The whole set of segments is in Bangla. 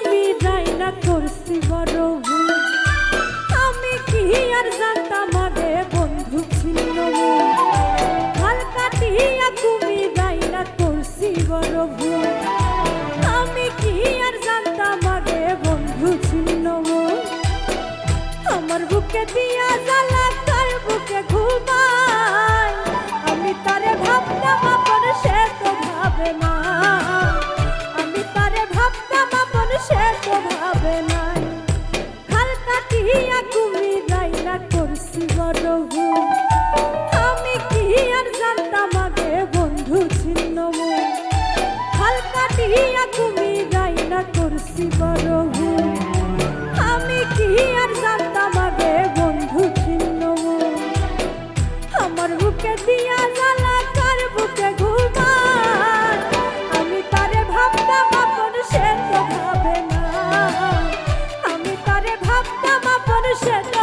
তুমি যাই না করছি বড় আমি কি আর জানতাম আগে বন্ধু ছিল হালকা দিয়া তুমি যাই না করছি বড় আমি কি আর জানতাম আগে বন্ধু ছিল আমার বুকে দিয়া জ্বালা, তার বুকে ঘুমায়। আমি তারে ভাবতাম আমার সে তো ভাবে না। আপন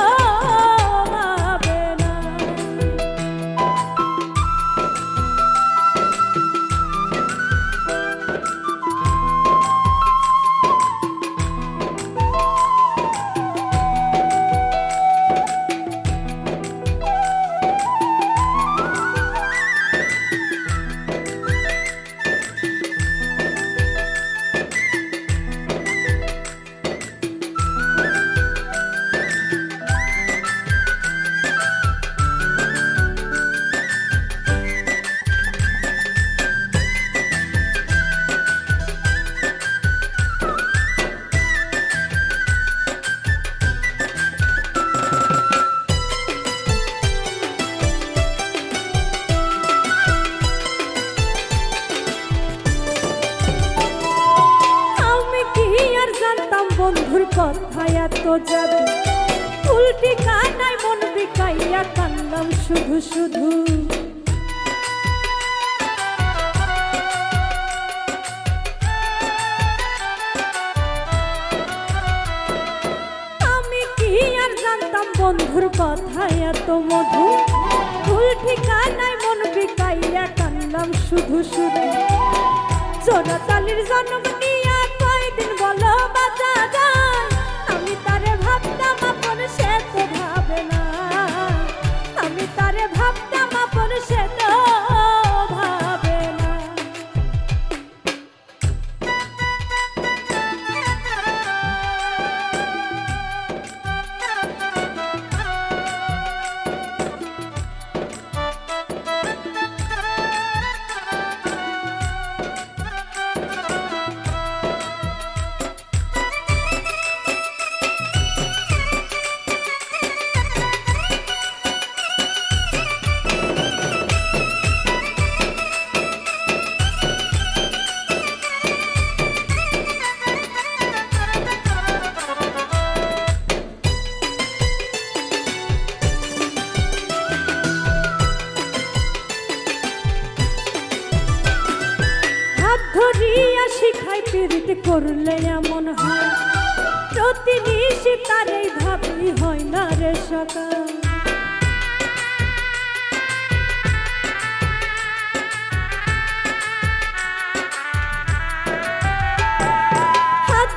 বন্ধুর কথা এত যাবে। উল্টি কানায় মন বিকাইয়া কান্দাম শুধু শুধু। আমি কি আর জানতাম বন্ধুর কথা এত মধু? ভুল ঠিকানায় মন বিকাইয়া কান্দাম শুধু শুধু। জোনাতালির জন্ম পীড়িত করলে এমন হয়? প্রতি নিশি তারেই ভাবি হয় না রে সকাল।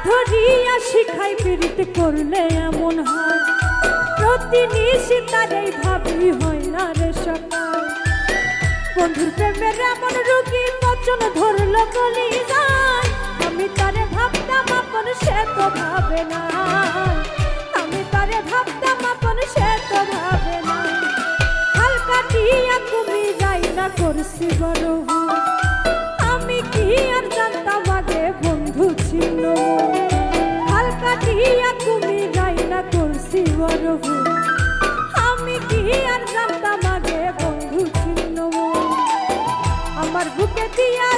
ধরিয়া শিখাই পীড়িত করলে এমন হয়? প্রতি নিশি তারেই ভাবি হয় না রে সকাল। বন্ধুর প্রেমের এমন রুগী বচন ধরলো গলি যায় সে তো ভাবে না। আমি তারে ভাবতাম, আপন সে তো ভাবে না। হালকা দিয়া তুমি যাই না করছি বড় আমি কি আর জানতাম আগে বন্ধু ছিল। হালকা দিয়া তুমি যাই না করছি বড় আমি কি আর জানতাম আগে বন্ধু ছিল। আমার বুকে দিয়া